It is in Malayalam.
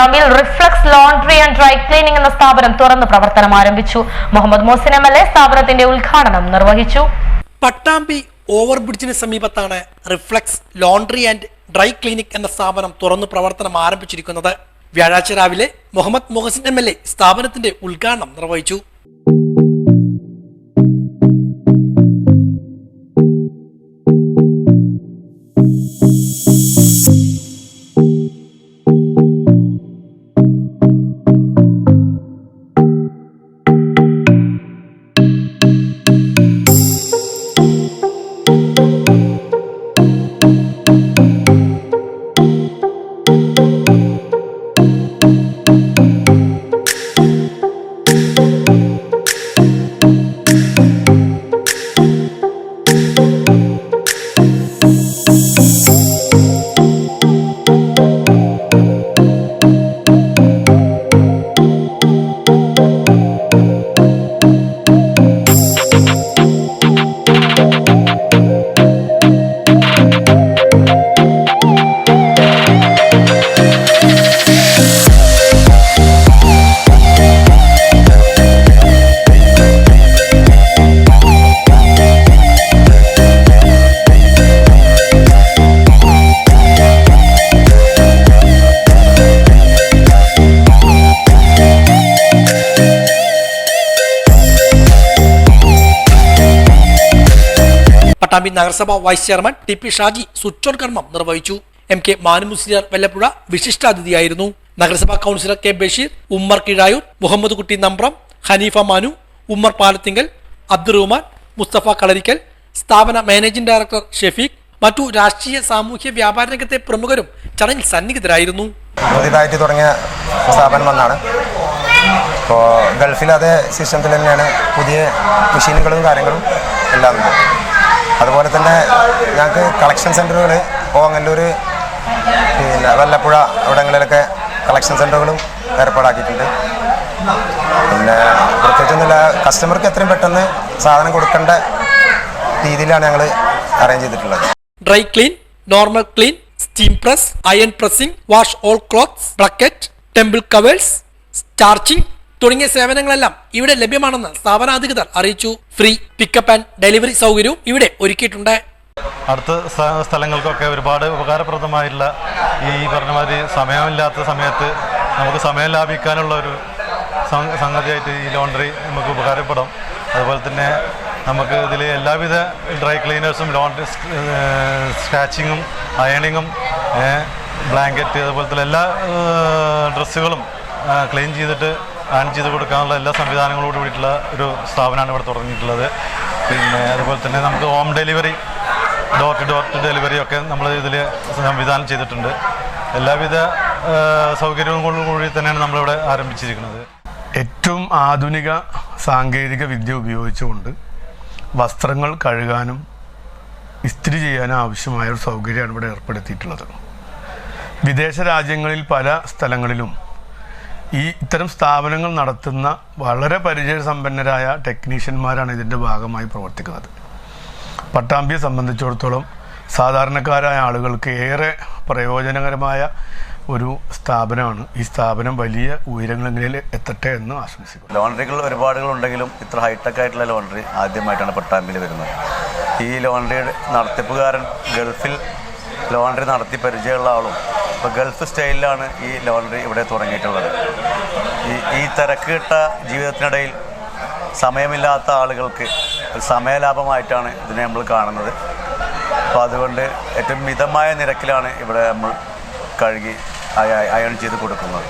പട്ടാമ്പിയിൽ reflex laundry and dry cleaning എന്ന സ്ഥാപനം തുറന്ന് പ്രവർത്തനം ആരംഭിച്ചു. Muhammad Mohsin M L A സ്ഥാപനത്തിന്റെ ഉദ്ഘാടനം നിർവഹിച്ചു. പട്ടാമ്പി ഓവർബ്രിഡ്ജിന് സമീപത്താണ് reflex laundry and dry clinic എന്ന സ്ഥാപനം തുറന്നു പ്രവർത്തനം ആരംഭിച്ചിരിക്കുന്നത്. വ്യാഴാഴ്ച രാവിലെ Muhammad Muhsin M L A സ്ഥാപനത്തിന്റെ ഉദ്ഘാടനം നിർവഹിച്ചു. പട്ടാമ്പി നഗരസഭ vice chairman T P Shaji switch on നിർവഹിച്ചു. എം കെ മാനുമുസ്ലിയാർ വെല്ലപ്പുഴ വിശിഷ്ടാതിഥിയായിരുന്നു. നഗരസഭാ കൗൺസിലർ കെ ബഷീർ ഉമ്മർ കിഴായൂർ മുഹമ്മദ് കുട്ടി നമ്പ്രം ഹനീഫ മാനു ഉമ്മർ പാലത്തിങ്കൽ അബ്ദുറഹ്മാൻ മുസ്തഫ കളരിക്കൽ സ്ഥാപന മാനേജിംഗ് ഡയറക്ടർ ഷെഫീഖ് മറ്റു രാഷ്ട്രീയ സാമൂഹ്യ വ്യാപാര രംഗത്തെ പ്രമുഖരും ചടങ്ങിൽ സന്നിഹിതരായിരുന്നു. പുതിയതായിട്ട് ഗൾഫിൽ അതേ സിസ്റ്റത്തിൽ തന്നെയാണ് പുതിയ മെഷീനുകളും കാര്യങ്ങളും എല്ലാം ഉണ്ട്. അതുപോലെ തന്നെ ഞങ്ങൾക്ക് കളക്ഷൻ സെന്ററുകൾ ഓങ്ങല്ലൂർ പിന്നെ വല്ലപ്പുഴ അവിടങ്ങളിലൊക്കെ കളക്ഷൻ സെന്ററുകളും ഏർപ്പാടാക്കിയിട്ടുണ്ട്. പിന്നെ പ്രത്യേകിച്ചൊന്നുമില്ല കസ്റ്റമർക്ക് എത്രയും പെട്ടെന്ന് സാധനം കൊടുക്കേണ്ട രീതിയിലാണ് ഞങ്ങൾ അറേഞ്ച് ചെയ്തിട്ടുള്ളത്. Dry clean normal clean steam press iron pressing wash all cloth blanket temple covers starching തുടങ്ങിയ സേവനങ്ങളെല്ലാം ഇവിടെ ലഭ്യമാണെന്ന് സ്ഥാപനാധികൃതർ അറിയിച്ചു. ഫ്രീ പിക്കപ്പ് ആൻഡ് ഡെലിവറി സൗകര്യവും ഇവിടെ ഒരുക്കിയിട്ടുണ്ട്. അടുത്ത സ്ഥലങ്ങൾക്കൊക്കെ ഒരുപാട് ഉപകാരപ്രദമായിട്ടുള്ള ഈ പറഞ്ഞ മാതിരി സമയമില്ലാത്ത സമയത്ത് നമുക്ക് സമയം ലാഭിക്കാനുള്ള ഒരു സംഗതിയായിട്ട് ഈ ലോണ്ടറി നമുക്ക് ഉപകാരപ്പെടും. അതുപോലെ തന്നെ നമുക്ക് ഇതിൽ എല്ലാവിധ ഡ്രൈ ക്ലീനേഴ്സും ലോണ്ടറി സ്ക്രാച്ചിങ്ങും അയണിങ്ങും ബ്ലാങ്കറ്റ് അതുപോലത്തെ എല്ലാ ഡ്രസ്സുകളും ക്ലീൻ ചെയ്തിട്ട് ആൻ ചെയ്ത് കൊടുക്കാനുള്ള എല്ലാ സംവിധാനങ്ങളോട് കൂടിയിട്ടുള്ള ഒരു സ്ഥാപനമാണ് ഇവിടെ തുടങ്ങിയിട്ടുള്ളത്. പിന്നെ അതുപോലെ തന്നെ നമുക്ക് home delivery door to door to delivery ഒക്കെ നമ്മൾ ഇതിൽ സംവിധാനം ചെയ്തിട്ടുണ്ട്. എല്ലാവിധ സൗകര്യങ്ങളും കൂടി തന്നെയാണ് നമ്മളിവിടെ ആരംഭിച്ചിരിക്കുന്നത്. ഏറ്റവും ആധുനിക സാങ്കേതിക വിദ്യ ഉപയോഗിച്ചുകൊണ്ട് വസ്ത്രങ്ങൾ കഴുകാനും ഇസ്തിരി ചെയ്യാനും ആവശ്യമായ ഒരു സൗകര്യമാണ് ഇവിടെ ഏർപ്പെടുത്തിയിട്ടുള്ളത്. വിദേശ രാജ്യങ്ങളിൽ പല സ്ഥലങ്ങളിലും ഈ ഇത്തരം സ്ഥാപനങ്ങൾ നടത്തുന്ന വളരെ പരിചയസമ്പന്നരായ ടെക്നീഷ്യന്മാരാണ് ഇതിന്റെ ഭാഗമായി പ്രവർത്തിക്കുന്നത്. പട്ടാമ്പിയെ സംബന്ധിച്ചിടത്തോളം സാധാരണക്കാരായ ആളുകൾക്ക് ഏറെ പ്രയോജനകരമായ ഒരു സ്ഥാപനമാണ്. ഈ സ്ഥാപനം വലിയ ഉയരങ്ങളിൽ എത്തട്ടെ എന്ന് ആശംസിക്കുന്നു. ലോണ്ടറികൾ ഒരുപാടുകളുണ്ടെങ്കിലും ഇത്ര ഹൈടെക് ആയിട്ടുള്ള ലോണ്ടറി ആദ്യമായിട്ടാണ് പട്ടാമ്പിയിൽ വരുന്നത്. ഈ ലോണ്ടറി നടത്തിപ്പുകാരൻ ഗൾഫിൽ ലോണ്ടറി നടത്തി പരിചയമുള്ള ആളും ഇപ്പോൾ ഗൾഫ് സ്റ്റൈലിലാണ് ഈ ലോണ്ടറി ഇവിടെ തുടങ്ങിയിട്ടുള്ളത്. ഈ ഈ തിരക്കിട്ട ജീവിതത്തിനിടയിൽ സമയമില്ലാത്ത ആളുകൾക്ക് ഒരു സമയലാഭമായിട്ടാണ് ഇതിനെ നമ്മൾ കാണുന്നത്. അപ്പോൾ അതുകൊണ്ട് ഏറ്റവും മിതമായ നിരക്കിലാണ് ഇവിടെ നമ്മൾ കഴുകി അയൺ ചെയ്ത് കൊടുക്കുന്നത്.